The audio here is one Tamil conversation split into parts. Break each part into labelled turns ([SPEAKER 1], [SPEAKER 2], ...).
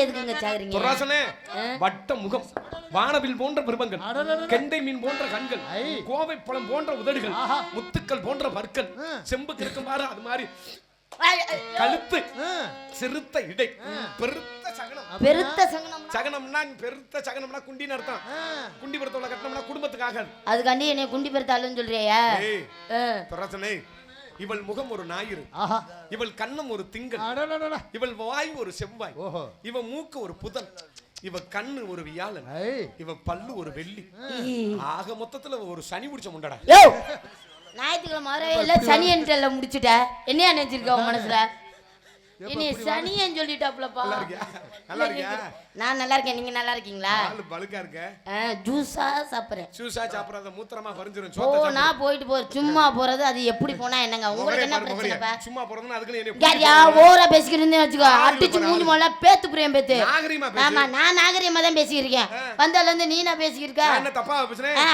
[SPEAKER 1] எதுக்குங்க சாகுறீங்க
[SPEAKER 2] துராசனே வட்ட முகம் வானவில் போன்ற பிருபங்கள். கெண்டை மீன் போன்ற கண்கள். கோவை பழம் போன்ற உதடுகள்
[SPEAKER 3] ஆஹா.
[SPEAKER 2] முத்துக்கள் போன்ற பற்கள். செம்புக்கு இருக்குமாறு அது மாதிரி கழுத்து. சிறுத்த இடை பெருத்த சகனம்
[SPEAKER 1] பெருத்த சங்கனம்
[SPEAKER 2] சகனம்னா பெருத்த சகனம்னா குண்டின்னு அர்த்தம்
[SPEAKER 3] ஆ.
[SPEAKER 2] குண்டி படத்தோட கட்டணம்னா குடும்பத்துக்கு ஆகாது
[SPEAKER 1] அதுக்காண்டி என்னை குண்டி பெருத்தாளுன்னு சொல்றியா.
[SPEAKER 2] துராசனே இவள் முகம் ஒரு ஞாயிறு. இவள் கண்ணம் ஒரு திங்கள். இவள் வாய் ஒரு செவ்வாய்.
[SPEAKER 3] ஓஹோ.
[SPEAKER 2] இவ மூக்கு ஒரு புதன். இவ கண்ணு ஒரு வியாழன். இவ பல்லு ஒரு வெள்ளி. ஆக மொத்தத்துல ஒரு சனி பிடிச்ச முண்டடா.
[SPEAKER 1] ஞாயிற்றுக்கிழமை வரவே இல்லை. சனி என்கிட்ட முடிச்சுட்ட. என்னையா நினைச்சிருக்க உன் மனசுல? இனி சனியன் சொல்லிட்டாப்லப்பா
[SPEAKER 2] நல்லா இருக்கியா? நல்லா இருக்கியா?
[SPEAKER 1] நான் நல்லா இருக்கேன். நீங்க நல்லா இருக்கீங்களா?
[SPEAKER 2] ஆளு பலுக்கா இருக்க.
[SPEAKER 1] ஜூஸா சாப்பிடுறேன்.
[SPEAKER 2] மூத்திரமா பறிஞ்சிரும்.
[SPEAKER 1] ஓ
[SPEAKER 2] சோத்த
[SPEAKER 1] நான் போயிட்டு போ. சும்மா போறது அது எப்படி போனா என்னங்க? உங்களுக்கு என்ன பிரச்சனைப்பா?
[SPEAKER 2] சும்மா போறதுன்னு அதுக்குன்னு என்னைய
[SPEAKER 1] யார் யா ஓரா பேசிக்கிறேன்னு வச்சுக்கோ.
[SPEAKER 2] ஆளு
[SPEAKER 1] அடிச்சு
[SPEAKER 2] பாரு,
[SPEAKER 1] மூணு மொழ பேத்து புரியும் பேத்து.
[SPEAKER 2] நாகரிகமா பேசு.
[SPEAKER 1] ஆமா நான் நாகரிகமா தான் பேசியிருக்கேன் வந்தால இருந்து நீ நான்
[SPEAKER 2] என்ன தப்பா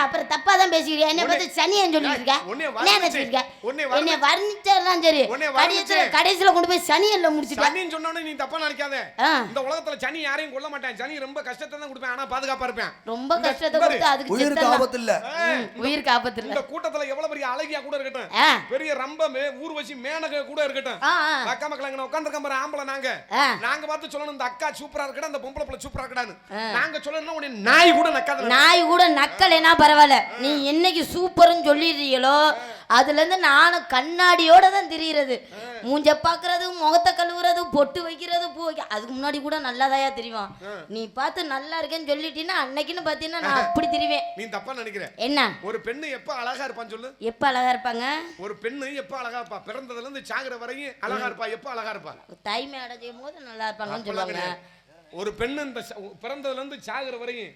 [SPEAKER 1] அப்புறம் தப்பா தான் பேசிக்கிறியா என்ன பார்த்து சனியன் சொல்லிட்டு இருக்க. என்ன. நினைச்சிருக்க என்னை வர்ணிச்சாதான் சரி. கொண்டு போய் சனியன்ல முடிச்சுட்ட.
[SPEAKER 2] சனின்னு சொன்னோன்னு நீ தப்பா நினைக்காத. இந்த உலகத்துல சனி யாரையும் கொல்ல மாட்டேன். சனி ரொம்ப கஷ்டத்தை தான் கொடுப்பேன். ஆனா பாதுகாப்பா இருப்பேன்.
[SPEAKER 1] ரொம்ப கஷ்டத்தை
[SPEAKER 2] இந்த
[SPEAKER 1] கொடுத்து அதுக்கு
[SPEAKER 4] உயிருக்கு
[SPEAKER 1] செத்தலாம்.
[SPEAKER 4] ஆபத்து இல்ல.
[SPEAKER 2] ஏய்,
[SPEAKER 1] ம், உயிருக்கு ஆபத்து இல்ல.
[SPEAKER 2] இந்த கூட்டத்துல எவ்வளவு பெரிய அழகியா கூட இருக்கட்டும். பெரிய ரம்பமே ஊர்வசி மேனக கூட இருக்கட்டும். அக்கா மக்கள் அங்க உட்காந்துருக்க பாரு ஆம்பளை நாங்க. நாங்க பார்த்து சொல்லணும் இந்த அக்கா சூப்பரா இருக்கடா இந்த பொம்பளை பிள்ளை சூப்பரா இருக்கடான்னு. நாங்க சொல்லணும்னா உடனே நாய் கூட நக்காத
[SPEAKER 1] நாய் கூட நக்கலைனா பரவாயில்ல. நீ என்னைக்கு சூப்பர்னு சொல்லிடுறீங்களோ அதுல இருந்து நானும் கண்ணாடியோட தான் தெரியுறது மூஞ்ச பாக்குறது முகத்தை கழுவுறது பொட்டு வைக்கிறது பூ வைக்க அதுக்கு முன்னாடி கூட நல்லாதாயா தெரியும் நீ பார்த்து நல்லா இருக்கேன்னு சொல்லிட்டீன்னா அன்னைக்குன்னு பாத்தீங்கன்னா நான் அப்படி தெரிவேன்.
[SPEAKER 2] நீ தப்பா நினைக்கிற.
[SPEAKER 1] என்ன?
[SPEAKER 2] ஒரு பெண்ணு எப்ப அழகா இருப்பான்னு சொல்லு.
[SPEAKER 1] எப்ப அழகா இருப்பாங்க?
[SPEAKER 2] ஒரு பெண்ணு எப்ப அழகா இருப்பா? பிறந்ததுல இருந்து சாகுற வரையும் அழகா இருப்பா? எப்ப அழகா இருப்பா?
[SPEAKER 1] தாய்மை அடைஞ்சும் போது நல்லா இருப்பாங்கன்னு சொல்லுவாங்க.
[SPEAKER 2] ஒரு பெண்ணு இந்த பிறந்ததுல இருந்து சாகுற வரையும்.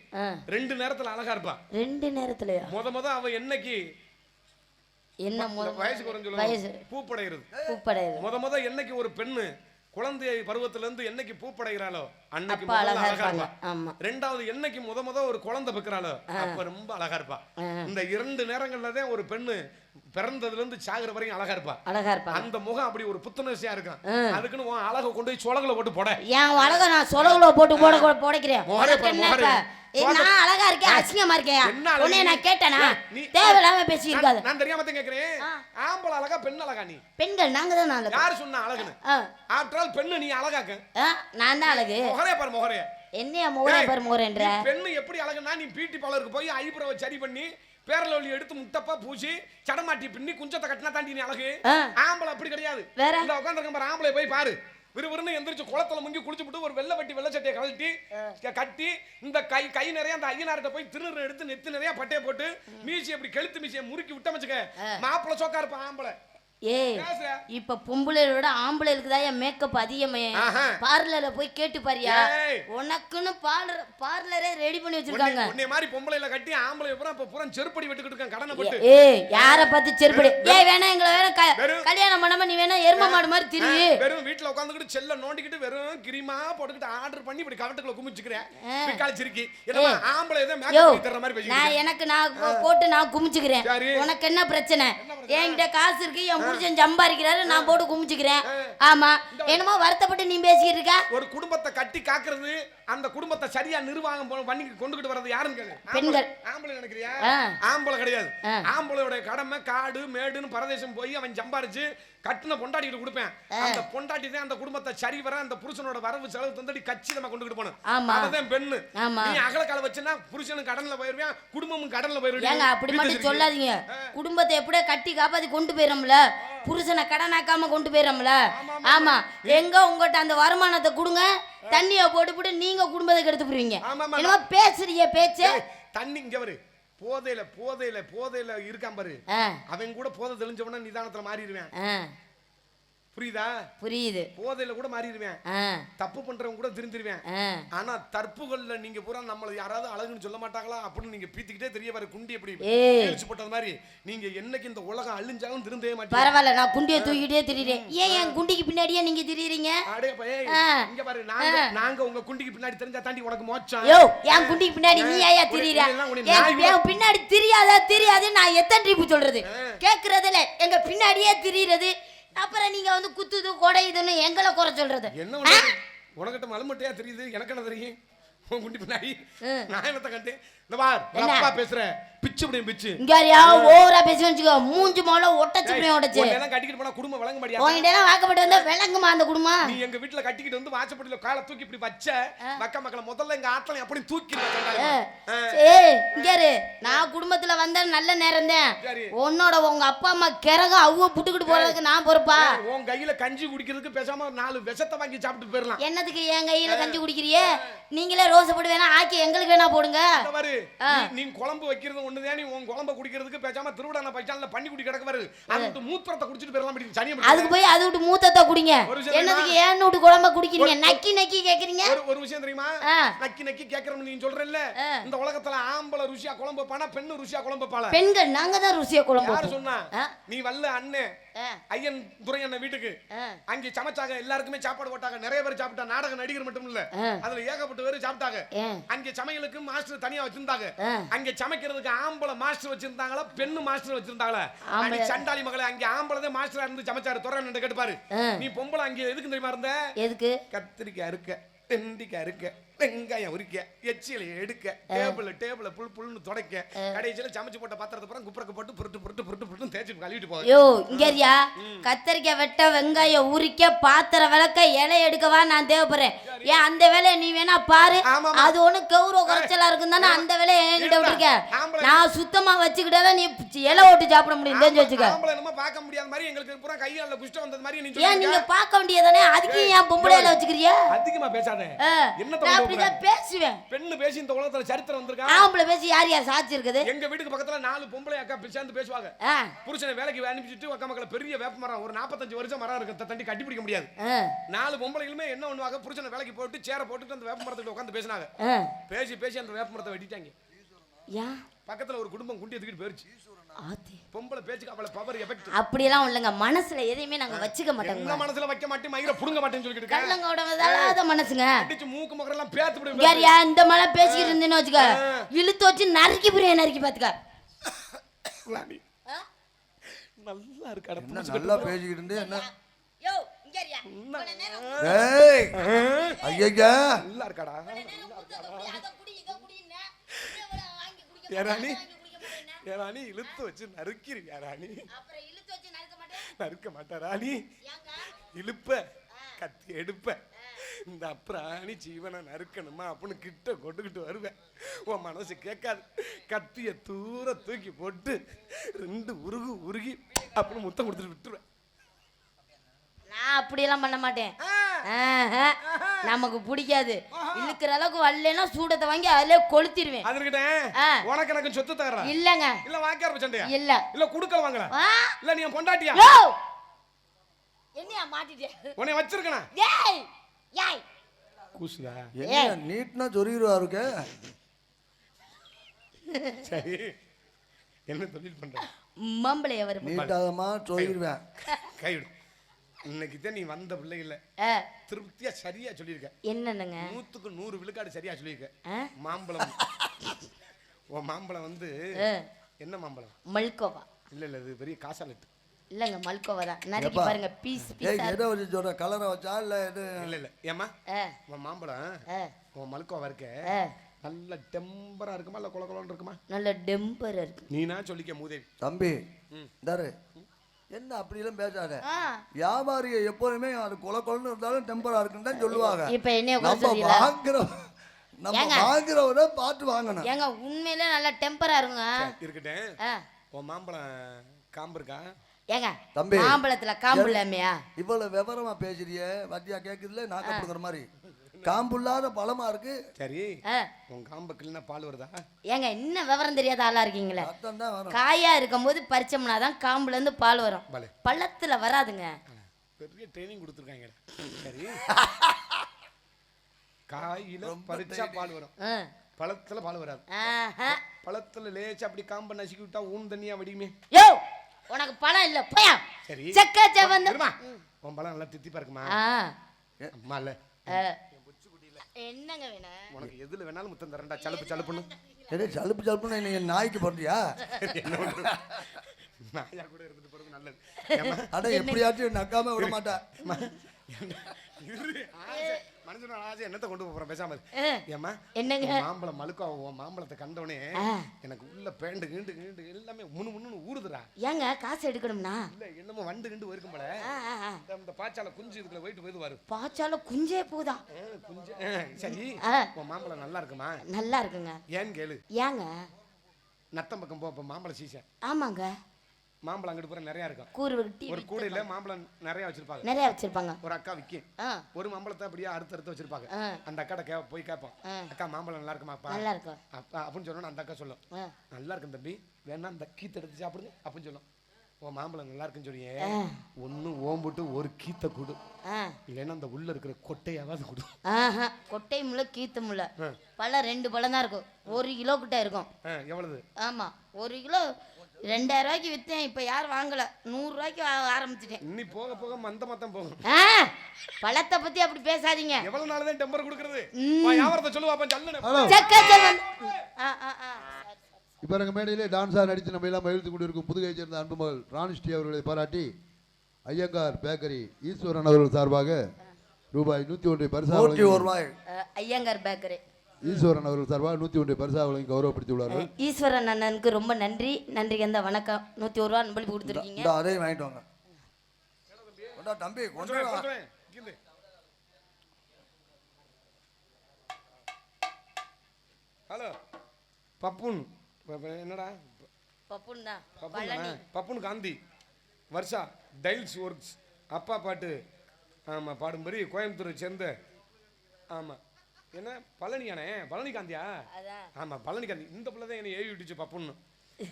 [SPEAKER 2] ரெண்டு நேரத்துல அழகா இருப்பா.
[SPEAKER 1] ரெண்டு நேரத்துலயா?
[SPEAKER 2] முத முத அவ என்னைக்கு
[SPEAKER 1] என்ன
[SPEAKER 2] வயசு. குறைஞ்சு
[SPEAKER 1] வயசு
[SPEAKER 2] பூப்படைகிறது முத முத என்னைக்கு ஒரு பெண்ணு குழந்தை பருவத்துல இருந்து என்னைக்கு பூப்படைகிறாளோ அன்னைக்கு
[SPEAKER 1] அழகா இருப்பாங்க.
[SPEAKER 2] ரெண்டாவது என்னைக்கு முத முத ஒரு குழந்தை பெக்கிறாளோ அப்ப ரொம்ப அழகா இருப்பா. இந்த இரண்டு நேரங்கள்ல தான் ஒரு பெண்ணு பிறந்ததுல இருந்து சாகுற வரையும் அழகா இருப்பா.
[SPEAKER 1] அழகா இருப்பாங்க
[SPEAKER 2] அந்த முகம் அப்படி ஒரு புத்துணர்ச்சியா இருக்கும். அதுக்குன்னு உன் அழகை கொண்டு போய் சொலகுல போட்டு போட.
[SPEAKER 1] என் அழகா நான் சொலகுல போட்டு போட புடைக்கிறேன். நான் அழகா இருக்கேன் அசிங்கமா இருக்கேன். உன்னை? நான் கேட்டேனா? தேவையில்லாம பேசி இருக்காது.
[SPEAKER 2] நான் தெரியாம தான் கேக்குறேன். ஆம்பளை அழகா பெண் அழகா நீ?
[SPEAKER 1] பெண்கள் நாங்க தான் அழகு
[SPEAKER 2] யாரு சொன்னா அழகுன்னு? ஆஃப்டர் ஆல் பெண்ணு நீ அழகாக்க.
[SPEAKER 1] நான் தான் அழகு.
[SPEAKER 2] முகரே பாரு முகரே.
[SPEAKER 1] என்னைய முகரே பாரு முகரேன்ற?
[SPEAKER 2] நீ பெண்ணு எப்படி அழகுனா நீ பியூட்டி பார்லருக்கு போய் ஐப்ரோவை சரி பண்ணி பேரலொலி எடுத்து முட்டப்பா பூசி சடமாட்டி பின்னி குஞ்சத்தை கட்டினா தாண்டி நீ அழகு. ஆம்பளை அப்படி கிடையாது.
[SPEAKER 1] வேற?
[SPEAKER 2] இந்த உட்காந்துருக்க பாரு ஆம்பளை போய் பாரு. விறுவிறுன்னு எந்திரிச்சு குளத்துல முங்கி குளிச்சு விட்டு ஒரு வெள்ளை வட்டி வெள்ளை சட்டையை கழட்டி கட்டி இந்த கை கை நிறைய அந்த ஐயனார்ட்ட போய் திருநூறு எடுத்து நெத்து நிறைய பட்டையை போட்டு மீசி அப்படி கழுத்து மீசியை முறுக்கி விட்ட வச்சுக்க. மாப்பிள்ளை சோக்கா இருப்பான் ஆம்பளை.
[SPEAKER 1] ஏய்
[SPEAKER 2] பேசுற.
[SPEAKER 1] இப்ப பொம்பளையோட ஆம்பளைகளுக்கு தான் என் மேக்கப் அதிகமே. பார்லர்ல போய் கேட்டு பாரியா. உனக்குன்னு பார்லர் பார்லரே ரெடி பண்ணி வச்சிருக்காங்க.
[SPEAKER 2] உன்னை மாதிரி பொம்பளையில கட்டி ஆம்பளை பூரா இப்ப பூரா செருப்படி வெட்டுக்கிட்டு இருக்கான் கடனை போட்டு.
[SPEAKER 1] ஏய் யார பார்த்து செருப்படி? ஏய் வேணா எங்களை வேணா கல்யாணம் பண்ணாம நீ வேணா எரும மாடு மாதிரி திரிவு
[SPEAKER 2] வெறும் வீட்ல உட்காந்துக்கிட்டு செல்ல நோண்டிக்கிட்டு வெறும் கிரிமா போட்டுக்கிட்டு ஆர்டர் பண்ணி இப்படி கவட்டுக்குள்ள குமிச்சுக்கிறேன். என்னமா ஆம்பளை ஏதோ மேக்கப் மாதிரி
[SPEAKER 1] நான் எனக்கு நான் போட்டு நான் குமிச்சுக்கிறேன். உனக்கு என்ன பிரச்சனை? என்கிட்ட காசு இருக்கு என் புருஷன் சம்பாதிக்கிறாரு நான் போட்டு குமிச்சுக்கிறேன். ஆமா. என்னமோ வருத்தப்பட்டு நீ பேசிக்கிட்டு இருக்க
[SPEAKER 2] ஒரு குடும்பத்தை கட்டி காக்குறது அந்த குடும்பத்தை சரியா நிர்வாகம் பண்ணி கொண்டுகிட்டு வர்றது யாருன்னு கேளு.
[SPEAKER 1] பெண்கள்.
[SPEAKER 2] ஆம்பளை- நினைக்கிறியா. ஆம்பளை கிடையாது. ஆம்பளையோட கடமை காடு மேடுன்னு பரதேசம் போய் அவன் சம்பாரிச்சு கட்டின பொண்டாட்டிட்டு கொடுப்பேன். அந்த பொண்டாட்டி தான் அந்த குடும்பத்தை சரி வர அந்த புருஷனோட வரவு செலவு தந்தடி கச்சிதமா கொண்டுகிட்டு போகணும்.
[SPEAKER 1] ஆமா.
[SPEAKER 2] அவதான் பெண்ணு. நீ அகலக்கால வச்சுன்னா புருஷனும் கடன்ல போயிருவேன் குடும்பமும் கடன்ல போயிருவேன்.
[SPEAKER 1] அப்படி மட்டும் சொல்லாதீங்க. குடும்பத்தை எப்படியோ கட்டி காப்பாத்தி கொண்டு போயிடும்ல புருஷனை கடனாக்காம கொண்டு போயிடும்ல ஆமா எங்க உங்கள்கிட்ட அந்த வருமானத்தை கொடுங்க தண்ணியை போட்டு போட்டு நீங்க குடும்பத்தை கெடுத்து போடுவீங்க. என்னமோ பேசுறீங்க பேச்சு.
[SPEAKER 2] தண்ணி இங்க வரு. போதையில போதையில போதையில இருக்கான் பாரு. அவன் கூட போதை தெளிஞ்சவன நிதானத்துல மாறிடுவேன். புரியுதா?
[SPEAKER 1] புரியுது.
[SPEAKER 2] போதையில கூட மாறிடுவேன். தப்பு பண்றவன் கூட திருந்திருவேன். ஆனா தற்புகள்ல நீங்க பூரா நம்மள யாராவது அழகுன்னு சொல்ல மாட்டாங்களா? அப்படின்னு நீங்க பீத்திக்கிட்டே தெரிய வர குண்டி எப்படி?
[SPEAKER 1] ஏய்.
[SPEAKER 2] இழுச்சு போட்டது மாதிரி. நீங்க என்னைக்கு இந்த உலகம் அழிஞ்சாலும் திருந்தவே மாட்டீங்க.
[SPEAKER 1] பரவாயில்ல நான் குண்டியை தூக்கிட்டே திரியிறேன். ஏன் என் குண்டிக்கு பின்னாடியே நீங்க திரியிறீங்க?
[SPEAKER 2] அடே
[SPEAKER 1] ஆ.
[SPEAKER 2] இங்க பாரு நாங்க நாங்க உங்க குண்டிக்கு பின்னாடி தெரிஞ்சா தாண்டி உனக்கு மோச்சம்
[SPEAKER 1] யோ என் குண்டிக்கு பின்னாடி நீ ஏயா திரியிற என் பின்னாடி தெரியாதா தெரியாது நான் எத்தனை ட்ரிப்பு சொல்றது? கேக்குறதுல எங்க பின்னாடியே திரியிறது. அப்புறம் நீங்க வந்து குத்துது கொடையுதுன்னு எங்களை குறை சொல்றது.
[SPEAKER 2] என்ன உனக்கு? உனக்கிட்ட மலமட்டையா தெரியுது? எனக்கு என்ன தெரியும்? குண்டி பின்னாடி
[SPEAKER 1] ம்.
[SPEAKER 2] நான் என்னத்த கண்டேன்? இந்த பார்? அப்பா பேசுற பிச்சு முடியும் பிச்சு.
[SPEAKER 1] இங்க யாரையா ஓவரா பேசி வச்சுக்கோ மூஞ்சி ஒட்டச்சு
[SPEAKER 2] எல்லாம் கட்டிக்கிட்டு போனா குடும்பம் வழங்க முடியாது
[SPEAKER 1] உங்ககிட்ட எல்லாம் வாக்கப்பட்டு வந்தா விளங்குமா அந்த குடும்பம்?
[SPEAKER 2] நீ எங்க வீட்டுல கட்டிக்கிட்டு வந்து காலை தூக்கி இப்படி வச்ச மக்க மக்கள முதல்ல எங்க ஆத்தல அப்படி தூக்கி
[SPEAKER 1] குடும்பத்துல வந்த நல்ல நேரம் தான். உன்னோட உங்க அப்பா அம்மா கிறக அவ்வளோ புட்டுக்கிட்டு போறதுக்கு நான் பொறுப்பா?
[SPEAKER 2] உன் கையில கஞ்சி குடிக்கிறதுக்கு பேசாம நாலு விஷத்தை வாங்கி சாப்பிட்டு போயிடலாம்
[SPEAKER 1] என்னத்துக்கு என் கையில கஞ்சி குடிக்கிறியே? நீங்களே ரோசை போட்டு வேணா ஆக்கி எங்களுக்கு வேணா போடுங்க.
[SPEAKER 2] நீ- குழம்பு வைக்கிறது ஒண்ணுதான் நீ உன் குழம்ப குடிக்கிறதுக்கு பேசாம திருவிழா பைச்சான்ல பண்ணி குடி கிடக்க பாரு. அது விட்டு மூத்திரத்தை குடிச்சிட்டு போயிடலாம் அப்படி சனியை
[SPEAKER 1] அதுக்கு போய் அது விட்டு மூத்தத்தை குடிங்க. என்னதுக்கு ஏன்னு விட்டு குழம்ப குடிக்கிறீங்க? நக்கி நக்கி கேக்குறீங்க?
[SPEAKER 2] ஒரு விஷயம் தெரியுமா. நக்கி நக்கி கேக்குறோம் நீ சொல்றல்ல. இந்த உலகத்துல ஆம்பளை ருசியா குழம்பு வைப்பானா பெண்ணு ருசியா குழம்பு வைப்பாள?
[SPEAKER 1] பெண்கள் நாங்க தான் ருசியா குழம்பு
[SPEAKER 2] யாரு. சொன்னா. நீ வல்ல அண்ணன் ஐயன் துரை அண்ணன் வீட்டுக்கு அங்கே சமைச்சாங்க எல்லாருக்குமே சாப்பாடு போட்டாங்க. நிறைய பேர் சாப்பிட்டா நாடக நடிகர் மட்டும் இல்ல. அதுல ஏகப்பட்ட பேர் சாப்பிட்டாங்க. அங்கே சமையலுக்கு மாஸ்டர் தனியா வச்சிருந்தாங்க. அங்கே சமைக்கிறதுக்கு ஆம்பளை மாஸ்டர் வச்சிருந்தாங்களா பெண்ணு மாஸ்டர் வச்சிருந்தாங்களா. அடி சண்டாளி மகளே அங்கே ஆம்பளை தான் மாஸ்டரா இருந்து சமைச்சாரு. துறை அண்ணன் கேட்டுப்பாரு. நீ பொம்பளை அங்கே எதுக்கு தெரியுமா இருந்த?
[SPEAKER 1] எதுக்கு?
[SPEAKER 2] கத்திரிக்காய் அறுக்க வெண்டிக்காய் அறுக்க. வெங்காயம் உரிக்க எச்சிலை எடுக்க டேபிள் டேபிள புல் புல்னு துடைக்க கடைசியில சமைச்சு போட்ட பாத்திரத்தை அப்புறம் குப்புறக்கு போட்டு புருட்டு புருட்டு புருட்டு புருட்டு தேய்ச்சி கழுவிட்டு போக
[SPEAKER 1] யோ இங்கேரியா கத்தரிக்காய் வெட்ட வெங்காயம் உரிக்க பாத்திரம் விளக்க இலை எடுக்கவா நான் தேவைப்படுறேன். ஏன் அந்த வேலையை நீ வேணா பாரு. அது ஒண்ணு கௌரவ குறைச்சலா இருக்கும் தானே அந்த வேலையை என்கிட்ட விட்டுருக்க. நான் சுத்தமா வச்சுக்கிட்டா நீ இலை ஓட்டு சாப்பிட முடியும் தெரிஞ்சு வச்சுக்க.
[SPEAKER 2] பார்க்க முடியாத மாதிரி எங்களுக்கு பூரா கையால குஷ்டம் வந்தது மாதிரி நீ
[SPEAKER 1] ஏன் நீங்க. பார்க்க வேண்டியதானே அதுக்கு ஏன் பொம்பளை இலை வச்சுக்கிறியா
[SPEAKER 2] அதிகமா பேசாத. என்ன
[SPEAKER 1] அப்படிதான் பேசுவேன்.
[SPEAKER 2] பெண்ணு பேசி இந்த உலகத்துல சரித்திரம் வந்திருக்கா?
[SPEAKER 1] ஆம்பளை பேசி யார் யார் சாட்சி இருக்குது
[SPEAKER 2] எங்க வீட்டுக்கு பக்கத்துல நாலு பொம்பளை அக்கா சேர்ந்து பேசுவாங்க. புருஷனை வேலைக்கு அனுப்பிச்சிட்டு அக்கா மக்கள் பெரிய வேப்ப மரம் ஒரு 45 வருஷம் மரம் இருக்கு. தண்டி கட்டி பிடிக்க முடியாது. நாலு பொம்பளைகளுமே என்ன பண்ணுவாங்க புருஷனை வேலைக்கு போட்டு சேர போட்டுட்டு அந்த வேப்ப மரத்துக்கு உட்காந்து பேசினாங்க. பேசி பேசி அந்த வேப்ப மரத்தை வெட்டிட்டாங்க. பக்கத்துல ஒரு குடும்பம் குண்டி எடுத்துக்கிட்டு போயிருச்சு. பொம்பளை பேச்சுக்கு அவளை பவர் எஃபெக்ட்
[SPEAKER 1] அப்படியெல்லாம் இல்லைங்க மனசுல எதையுமே நாங்க வச்சுக்க மாட்டோங்க
[SPEAKER 2] என்ன மனசுல வைக்க மாட்டேன் மயிர புடுங்க மாட்டேன்னு சொல்லிட்டு இருக்கேன்.
[SPEAKER 1] கள்ளங்கோட வதாத மனசுங்க.
[SPEAKER 2] அடிச்சு மூக்கு மகரெல்லாம் பேத்து விடுவேன்
[SPEAKER 1] யாரியா இந்த மழை பேசிக்கிட்டு இருந்தேன்னு வச்சுக்க. இழுத்து வச்சு நறுக்கி புரிய நறுக்கி பாத்துக்க.
[SPEAKER 2] ராணி, நல்லா இருக்கு அட
[SPEAKER 3] நல்லா பேசிக்கிட்டு இருந்து என்ன?
[SPEAKER 1] யோ
[SPEAKER 2] நல்லா இருக்காடா. ராணி இழுத்து வச்சு நறுக்கிறியா ராணி?
[SPEAKER 1] நறுக்க
[SPEAKER 2] மாட்டா ராணி? இழுப்ப கத்தி எடுப்ப. இந்த அப்புறாணி ஜீவனை நறுக்கணுமா அப்படின்னு கிட்ட கொண்டுகிட்டு வருவேன். உன் மனசு கேட்காது. கத்திய தூர தூக்கி போட்டு ரெண்டு உருகு உருகி அப்படின்னு முத்தம் கொடுத்துட்டு விட்டுருவேன்.
[SPEAKER 1] நான் அப்படியெல்லாம் பண்ண மாட்டேன். நமக்கு பிடிக்காது. இழுக்கிற அளவுக்கு வரலன்னா சூடத்தை வாங்கி அதிலே கொளுத்திடுவேன்.
[SPEAKER 2] அதுக்கிட்டேன்
[SPEAKER 1] ஆ.
[SPEAKER 2] உனக்கு எனக்கு சொத்து தர்ற
[SPEAKER 1] இல்லங்க.
[SPEAKER 2] இல்ல வாங்கியார் சண்டையா?
[SPEAKER 1] இல்ல.
[SPEAKER 2] இல்ல குடுக்கல வாங்கல? இல்ல நீ பொண்டாட்டியா!
[SPEAKER 1] என்னையா மாட்டிட்டே?
[SPEAKER 2] உன்னை வச்சிருக்கனா?
[SPEAKER 1] ஏய்! ஏய்!
[SPEAKER 2] கூசுதா?
[SPEAKER 3] என்ன நீட்னா சொருகிருவா இருக்க
[SPEAKER 2] சரி. என்ன தொழில் பண்ற?
[SPEAKER 1] மம்பளைய வரும்
[SPEAKER 3] நீட்டாதமா சொருகிருவேன்
[SPEAKER 2] கைவிடு. இன்னைக்கு தான் நீ வந்த பிள்ளை இல்ல
[SPEAKER 1] ஆ,
[SPEAKER 2] திருப்தியா சரியா சொல்லியிருக்க.
[SPEAKER 1] என்னன்னுங்க?
[SPEAKER 2] நூத்துக்கு நூறு விழுக்காடு சரியா சொல்லியிருக்க? மாம்பழம். உன் மாம்பழம் வந்து என்ன மாம்பழம்?
[SPEAKER 1] மல்கோவா.
[SPEAKER 2] இல்ல இல்ல இது பெரிய காசாலட்டு
[SPEAKER 1] இல்லங்க மல்கோவா தான். நறுக்கி? பாருங்க பீஸ் பீஸா?
[SPEAKER 3] எதை வச்சு சொல்ற கலரை வச்சா இல்ல இது?
[SPEAKER 2] இல்ல இல்ல. ஏமா உன் மாம்பழம் உன் மல்கோவா இருக்க. நல்ல டெம்பரா இருக்குமா இல்ல குல குலன்னு இருக்குமா?
[SPEAKER 1] நல்ல டெம்பர் இருக்கு.
[SPEAKER 2] நீனா சொல்லிக்க மூதேவி.
[SPEAKER 3] தம்பி
[SPEAKER 2] ம்.
[SPEAKER 3] தாரு என்ன அப்படிலாம் பேசாத.
[SPEAKER 1] ஆ,
[SPEAKER 3] வியாபாரிக எப்போதுமே அது கொல கொலன்னு இருந்தாலும் டெம்பரா இருக்குன்னு தான் சொல்லுவாங்க.
[SPEAKER 1] இப்ப என்னைய குறை
[SPEAKER 3] நம்ம வாங்குற நம்ம? வாங்குறவரை பார்த்து வாங்கணும்.
[SPEAKER 1] ஏங்க உண்மையிலே நல்ல டெம்பரா இருங்க.
[SPEAKER 2] இருக்கட்டும். உன் மாம்பழம் காம்பு இருக்கா?
[SPEAKER 1] ஏங்க
[SPEAKER 3] தம்பி.
[SPEAKER 1] மாம்பழத்துல காம்பு இல்லாமையா?
[SPEAKER 3] இவ்வளவு விவரமா பேசுறிய வட்டியா கேக்குதுல நாக்கப்படுங்கிற மாதிரி. காம்புள்ளாத பழமா இருக்கு.
[SPEAKER 2] சரி. உன் காம்பு கிள்ளினா பால் வருதா?
[SPEAKER 1] ஏங்க இன்னும் விவரம் தெரியாத ஆளா இருக்கீங்களே? காயா இருக்கும்போது பறிச்சோம்னா தான் காம்புல இருந்து பால் வரும்.
[SPEAKER 2] பலே.
[SPEAKER 1] பள்ளத்துல வராதுங்க.
[SPEAKER 2] பெரிய ட்ரைனிங் கொடுத்துருக்காங்க சரி. காயில பறிச்சா பால் வரும். பழத்துல பால் வராது.
[SPEAKER 1] ஆஹா.
[SPEAKER 2] பழத்துல லேச்சா அப்படி காம்பை நசுக்கி விட்டா ஊன் தண்ணியா வடியுமே?
[SPEAKER 1] யோ உனக்கு பழம் இல்ல போயா.
[SPEAKER 2] சரி.
[SPEAKER 1] செக்க செவந்து
[SPEAKER 2] உன் பழம் நல்லா தித்திப்பா இருக்குமா? அம்மா இல்ல.
[SPEAKER 1] என்னங்க வேணும்
[SPEAKER 2] உனக்கு எதுல வேணாலும் முத்தம் தரேன்டா. சலுப்பு சலுப்புன்னு.
[SPEAKER 3] ஏடே சலுப்பு சலுப்புன்னு நீங்க நாய்க்கு போடுறியா
[SPEAKER 2] என்ன பண்றது? நாயா கூட இருந்துட்டு போறது நல்லது.
[SPEAKER 3] அட எப்படியாச்சும் நக்காம விட மாட்டா.
[SPEAKER 2] இரு, ஆசை. என்னத்தை கொண்டு போறேன்? பேசாம ஏம்மா?
[SPEAKER 1] என்னங்க?
[SPEAKER 2] மாம்பழம் மழுக்கம் உன் மாம்பழத்தை கண்டோடனே. எனக்கு உள்ள பேண்டு கீண்டு கீண்டு எல்லாமே முன்னு முன்னு ஊறுதுடா.
[SPEAKER 1] ஏங்க காசு எடுக்கணும்னா?
[SPEAKER 2] இல்ல என்னமோ வண்டு கிண்டு இருக்கும் போல. இந்த- பாச்சால குஞ்சு இதுக்குள்ள போயிட்டு போயிது
[SPEAKER 1] பாச்சால குஞ்சே போதா?
[SPEAKER 2] குஞ்சு. சரி. உன் மாம்பழம் நல்லா இருக்குமா?
[SPEAKER 1] நல்லா இருக்குங்க.
[SPEAKER 2] ஏன்னு கேளு.
[SPEAKER 1] ஏங்க?
[SPEAKER 2] நத்தம் பக்கம் போ மாம்பழம் சீசன்.
[SPEAKER 1] ஆமாங்க.
[SPEAKER 2] மாம்பழம் அங்கிட்டு பூரா நிறைய இருக்கும்.
[SPEAKER 1] கூறு வெட்டி
[SPEAKER 2] ஒரு கூடையில மாம்பழம் நிறைய வச்சிருப்பாங்க.
[SPEAKER 1] நிறைய வச்சிருப்பாங்க.
[SPEAKER 2] ஒரு அக்கா விக்கும். ஒரு மாம்பழத்தை அப்படியே அறுத்து அறுத்து வச்சிருப்பாங்க. அந்த அக்காட்ட கே போய் கேட்போம். அக்கா மாம்பழம் நல்லா இருக்குமாப்பா
[SPEAKER 1] நல்லா இருக்கும்.
[SPEAKER 2] அப்பா அப்படின்னு சொன்னோன்னு அந்த அக்கா சொல்லும். நல்லா இருக்கும் தம்பி. வேணா இந்த கீத்தை எடுத்து சாப்பிடுங்க அப்படின்னு சொல்லும். உன் மாம்பழம் நல்லா இருக்குன்னு சொல்லியே
[SPEAKER 1] ஆ.
[SPEAKER 2] ஒன்று ஓம்புட்டு ஒரு கீத்தை கொடு. இல்லைன்னா அந்த உள்ள இருக்கிற கொட்டையாவது கொடு.
[SPEAKER 1] கொட்டை முள்ள கீத்து முள்ள. பழம் ரெண்டு பழம் தான் இருக்கும். ஒரு கிலோ கிட்ட இருக்கும்.
[SPEAKER 2] எவ்வளவு?
[SPEAKER 1] ஆமா ஒரு கிலோ ரெண்டாயிரம் ரூபாய்க்கு விற்றேன் இப்போ யாரும் வாங்கல? நூறு ரூபாய்க்கு வா- ஆரம்பிச்சிட்டேன்.
[SPEAKER 2] இன்னி போக போக மந்த மத்தம் போகும்
[SPEAKER 1] ஆ பழத்தை பத்தி அப்படி பேசாதீங்க.
[SPEAKER 2] எவ்வளவு நாள் தான் டெம்பர் கொடுக்கறது? வியாபாரத்தை
[SPEAKER 1] ஆ ஆ ஆ.
[SPEAKER 3] இப்போ எங்கள் மேடையிலே டான்ஸாக நடித்து நம்ம எல்லாம் மகிழ்ந்து கொண்டிருக்கும் புதுகையை சேர்ந்த அன்பு மகள் ராணிஸ்ரீ அவர்களை பாராட்டி ஐயங்கார் பேக்கரி ஈஸ்வரன் அவர்கள் சார்பாக ரூபாய் நூற்றி ஒன்றை
[SPEAKER 1] ஆ, ஐயங்கார் பேக்கரி.
[SPEAKER 3] ஈஸ்வரன் அவர்கள் சார்பாக நூற்றி ஒன்றை பரிசாக வழங்கி கௌரவப்படுத்தியுள்ளார்கள்.
[SPEAKER 1] ஈஸ்வரன் அண்ணனுக்கு ரொம்ப நன்றி. நன்றி கந்த வணக்கம். நூற்றி ஒரு ரூபா அன்பளிப்பு கொடுத்துருக்கீங்க.
[SPEAKER 4] அதையும் வாங்கிட்டு வாங்க. தம்பி.
[SPEAKER 2] Hello buffoon. என்னடா?
[SPEAKER 1] பப்புன் தான்.
[SPEAKER 2] பப்புன்
[SPEAKER 1] பழனி.
[SPEAKER 2] தானே? Pappun Gandhi. Varsha tiles works. அப்பா பாட்டு ஆமாம் பாடும்படி கோயம்புத்தூரை சேர்ந்த ஆமாம் என்ன? பழனியானே? பழனி காந்தியா ஆமாம் பழனி காந்தி இந்த பிள்ளை தான் என்னை ஏவி விட்டுச்சு பப்புன்னு.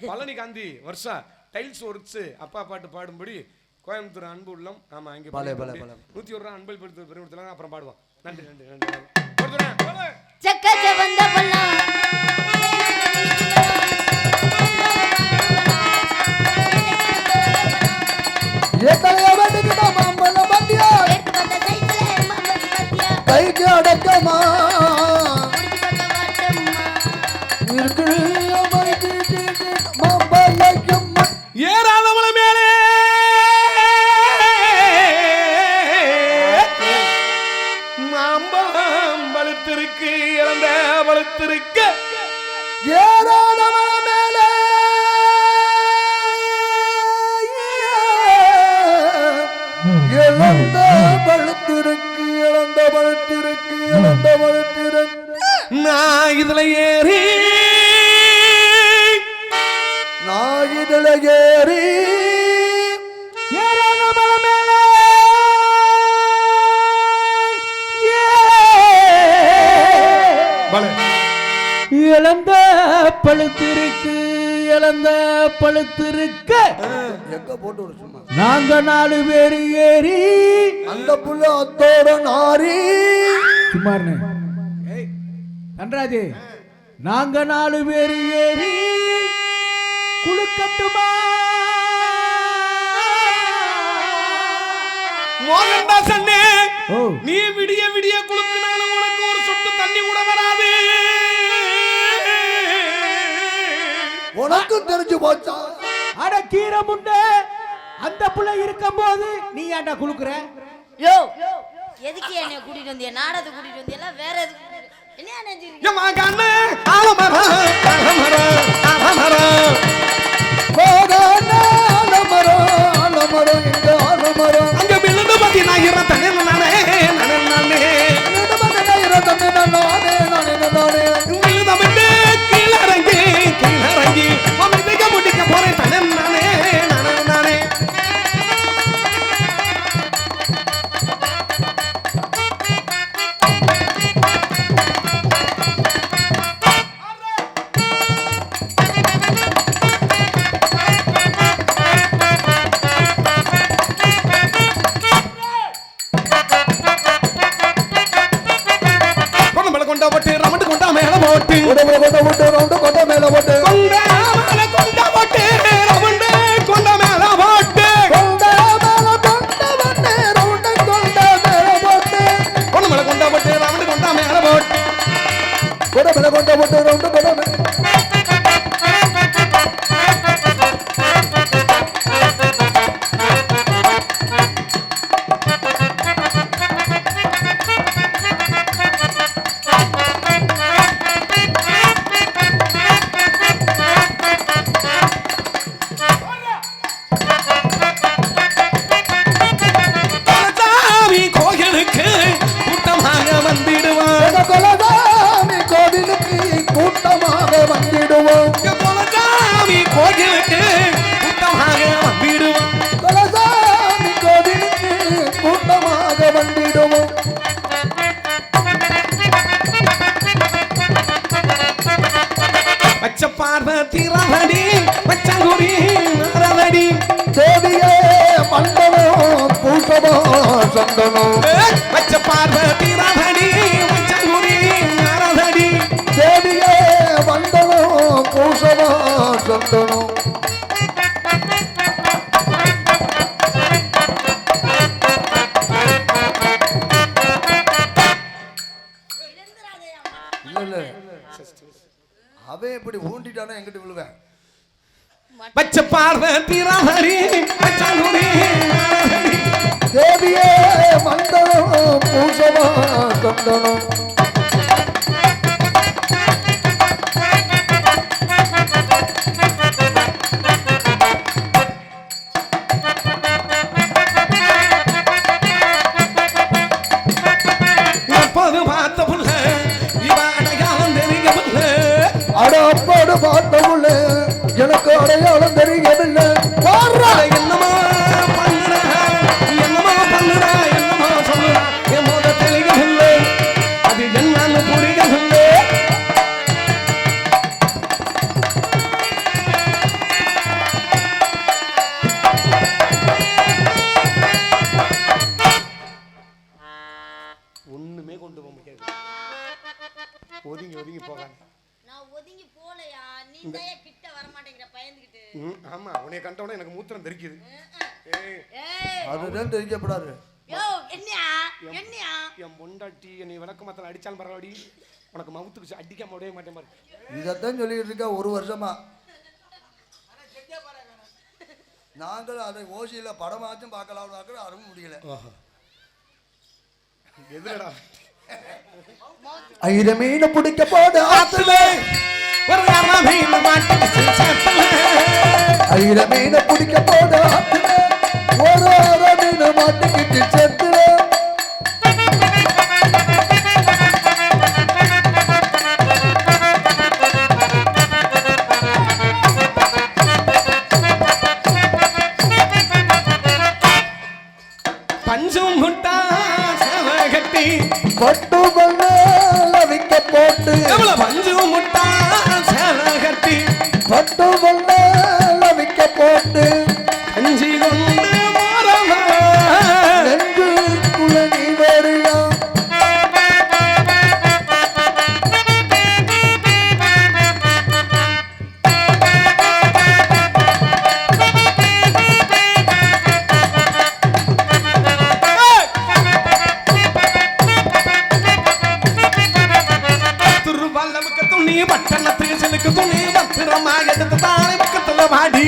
[SPEAKER 2] பழனி காந்தி வர்ஷா டைல்ஸ் ஒர்க்ஸ் அப்பா பாட்டு பாடும்படி கோயம்புத்தூர் அன்பு உள்ளம் ஆமாம் அங்கே
[SPEAKER 4] பலே, பலே, பலே.
[SPEAKER 2] நூற்றி ஒரு ரூபா அன்பல் படுத்து பெருமிடத்தில் அப்புறம் பாடுவோம். நன்றி நன்றி நன்றி. பழுத்திருக்கு இழந்த பழுத்திருக்கு
[SPEAKER 4] இழந்த பழுத்திருக்கு
[SPEAKER 2] நான் இதுல ஏறி
[SPEAKER 4] நான் இதுல ஏறி
[SPEAKER 5] இழந்த பழுத்திருக்கு இழந்த பழுத்திருக்க.
[SPEAKER 4] எங்க போட்டு
[SPEAKER 5] நாங்க நாலு பேர் ஏறி
[SPEAKER 4] அந்த புள்ள அத்தோட நாரி
[SPEAKER 5] சும்மாருன்னு தன்ராஜ் நாங்க நாலு பேர் ஏறி குளுக்கட்டுமா
[SPEAKER 2] மோகன்தாஸ் அண்ணே நீ விடிய விடிய குளுக்கினாலும் உனக்கு ஒரு சொட்டு தண்ணி கூட வராது.
[SPEAKER 4] உனக்கும் தெரிஞ்சு போச்சா?
[SPEAKER 5] அட கீரை முண்டை. அந்த புள்ள இருக்கும் போது நீ ஏன்டா குளுக்குற
[SPEAKER 1] யோ. எதுக்கு என்னை கூட்டிட்டு வந்தியா? நாடகத்தை கூட்டிட்டு வந்தியா? வேற எதுக்கு கூட்டிட்டு- என்ன நினைச்சிருக்கீங்க
[SPEAKER 2] எம்மா கண்ணு ஆலமரம் ஆலமரம் ஆலமரம்
[SPEAKER 4] போதான ஆலமரம் ஆலமரம் எங்க ஆலமரம்
[SPEAKER 2] அங்க பத்தி நான்
[SPEAKER 3] குலசாமி கோவிலுக்கு கூட்டமாக வந்திடுவோம்.
[SPEAKER 2] குலசாமி கோயிலுக்கு கூட்டமாக வந்திடுவோம்.
[SPEAKER 3] குலசாமி கோவிலுக்கு கூட்டமாக வந்திடுவோம்.
[SPEAKER 2] பச்ச பார்வதி ரவடி பச்சங்குடி நரவடி
[SPEAKER 3] தேவியே மண்டலம் பூசமோ சந்தனம்.
[SPEAKER 4] அவன் இப்படி ஊண்டிட்டானா எங்கிட்ட விழுவேன்?
[SPEAKER 2] பச்ச ரவடி பச்சங்குடி நரவடி
[SPEAKER 3] தேவியே மண்டலம் பூசமோ சந்தனம். எனக்கு அடையாளம் தெரியவில்லை
[SPEAKER 1] நீ
[SPEAKER 2] விளக்கு மாத்திரம் அடிச்சாலும் பரவாடி உனக்கு மவுத்துக்கு அடிக்காம விடவே மாட்டேன் பாரு.
[SPEAKER 4] இதைத்தான் சொல்லிட்டு இருக்கா ஒரு வருஷமா. நாங்கள் அதை ஓசியில படமாச்சும் பார்க்கலாம் அதுவும் முடியல.
[SPEAKER 2] எதுலடா
[SPEAKER 3] ஐர மீன் பிடிக்க போது ஆத்துல. ஐர மீன் பிடிக்க போது ஆத்துல ஒரு மீன் மாட்டிக்கிட்டு பட்டு விக்க போட்டு
[SPEAKER 2] பஞ்சும் முட்டா சேவை கட்டி
[SPEAKER 3] போட்டு
[SPEAKER 2] எடுத்து தானே பக்கத்துல
[SPEAKER 4] மாடி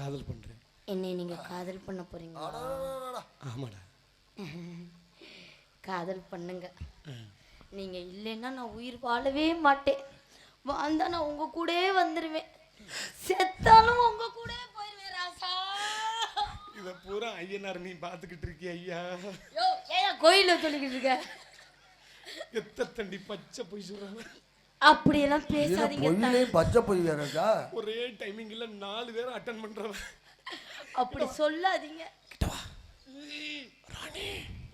[SPEAKER 2] காதல் பண்றேன்.
[SPEAKER 1] என்னை நீங்க காதல் பண்ண போறீங்களா?
[SPEAKER 2] ஆமாடா.
[SPEAKER 1] காதல் பண்ணுங்க. நீங்க இல்லைன்னா நான் உயிர் வாழவே மாட்டேன். வாழ்ந்தா நான் உங்க கூடயே வந்துருவேன். செத்தாலும் உங்க கூடயே போயிருவேன் ராசா.
[SPEAKER 2] இத பூரா ஐயனார் நீ பாத்துக்கிட்டு இருக்கிய ஐயா?
[SPEAKER 1] யோ ஏன் கோயில சொல்லிக்கிட்டு இருக்க?
[SPEAKER 2] எத்த தண்டி பச்சை போய் சொல்றாங்க?
[SPEAKER 1] அப்படியெல்லாம் பேசாதீங்க தா.
[SPEAKER 4] பொய்யிலையும் பச்சை பொய் வேற இருக்கா?
[SPEAKER 2] ஒரே டைமிங்ல நாலு பேர் அட்டன் பண்றவன்.
[SPEAKER 1] அப்படி சொல்லாதீங்க.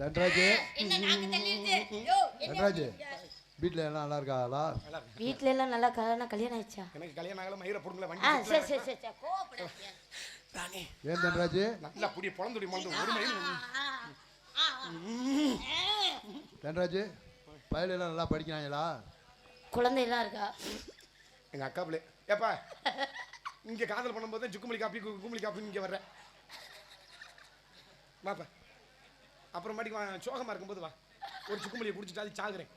[SPEAKER 3] தன்ராஜ்.
[SPEAKER 1] என்ன நாக்கு தள்ளிடுச்சு யோ என்ன
[SPEAKER 3] தன்ராஜ் வீட்டில் எல்லாம் நல்லா இருக்காங்களா
[SPEAKER 1] வீட்ல எல்லாம் நல்லா கல்யாணம் கல்யாணம் ஆயிடுச்சா?
[SPEAKER 2] எனக்கு கல்யாணம் ஆகல மயிர பொருங்கள
[SPEAKER 1] ஆ
[SPEAKER 2] வண்டி
[SPEAKER 1] சரி சரி சரி சரி கோவப்படாதீங்க.
[SPEAKER 2] ராணி.
[SPEAKER 3] ஏன் தன்ராஜ்?
[SPEAKER 2] நல்லா புடி பொழந்துடி மறந்து ஒரு மயில்.
[SPEAKER 3] தன்ராஜ் பயலெல்லாம் நல்லா படிக்கிறாங்களா?
[SPEAKER 1] குழந்தையெல்லாம் இருக்கா?
[SPEAKER 2] எங்க அக்கா பிள்ளை. ஏப்பா இங்க காதல் பண்ணும்போது சுக்குமலி காப்பி கு- குக்குமலி காப்பி இங்க வர்ற. வாப்பா. அப்புறமாட்டிக்கு வா சோகமா இருக்கும்போது வா. ஒரு சுக்குமலியை குடிச்சிட்டு அது சாகுறேன்.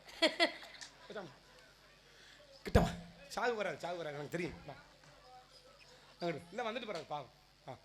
[SPEAKER 2] கிட்டவா. சாகு வராது சாகு வராது. எனக்கு தெரியும். வா. இல்லை வந்துட்டு போறாரு பாவம். ஆ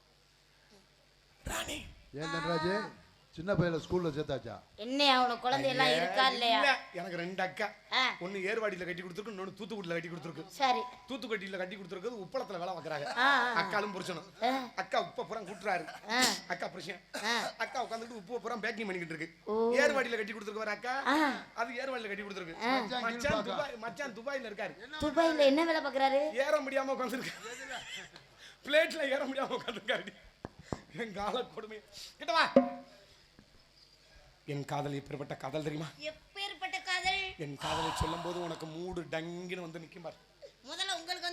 [SPEAKER 2] ராணி.
[SPEAKER 3] ஏன் தன்ராஜ்? சின்ன பையல ஸ்கூல்ல சேர்த்தாச்சா?
[SPEAKER 1] என்ன அவனுக்கு குழந்தையெல்லாம் இருக்கா இல்லையா?
[SPEAKER 2] இல்ல, எனக்கு ரெண்டு அக்கா.
[SPEAKER 1] ஆ.
[SPEAKER 2] ஒன்னு ஏர்வாடியில கட்டி கொடுத்துருக்கு இன்னொன்னு தூத்துக்குடியில கட்டி கொடுத்துருக்கு.
[SPEAKER 1] சரி.
[SPEAKER 2] தூத்துக்குடியில கட்டி கொடுத்துருக்குது உப்பளத்துல வேலை பார்க்கறாங்க.
[SPEAKER 1] ஆ, ஆ, ஆ.
[SPEAKER 2] அக்காலும் புருஷனும்.
[SPEAKER 1] ஆ.
[SPEAKER 2] அக்கா உப்ப புறம் கூட்டுறாரு.
[SPEAKER 1] ஆ.
[SPEAKER 2] அக்கா புருஷன்.
[SPEAKER 1] ஆ.
[SPEAKER 2] அக்கா உட்காந்துட்டு உப்பு புறம் பேக்கிங் பண்ணிக்கிட்டு இருக்கு.
[SPEAKER 1] ஓ.
[SPEAKER 2] ஏர்வாடியில கட்டி கொடுத்துருக்கு வர அக்கா.
[SPEAKER 1] ஆ.
[SPEAKER 2] அது ஏர்வாடியில கட்டி கொடுத்துருக்கு.
[SPEAKER 3] மச்சான்.
[SPEAKER 2] துபாய் மச்சான் துபாயில இருக்காரு.
[SPEAKER 1] துபாயில என்ன வேலை பாக்குறாரு
[SPEAKER 2] ஏற முடியாம உட்காந்துருக்கு பிளேட்ல ஏற முடியாம உட்காந்துருக்காரு. என் கால கொடுமை கிட்ட வா. என் காதல் எப்பேற்பட்ட காதல் தெரியுமா?
[SPEAKER 1] எப்பேற்பட்ட காதல்?
[SPEAKER 2] என் காதலை சொல்லும் போது உனக்கு மூடு டங்கின்னு வந்து நிக்கும் பாரு.
[SPEAKER 1] முதல்ல உங்களுக்கு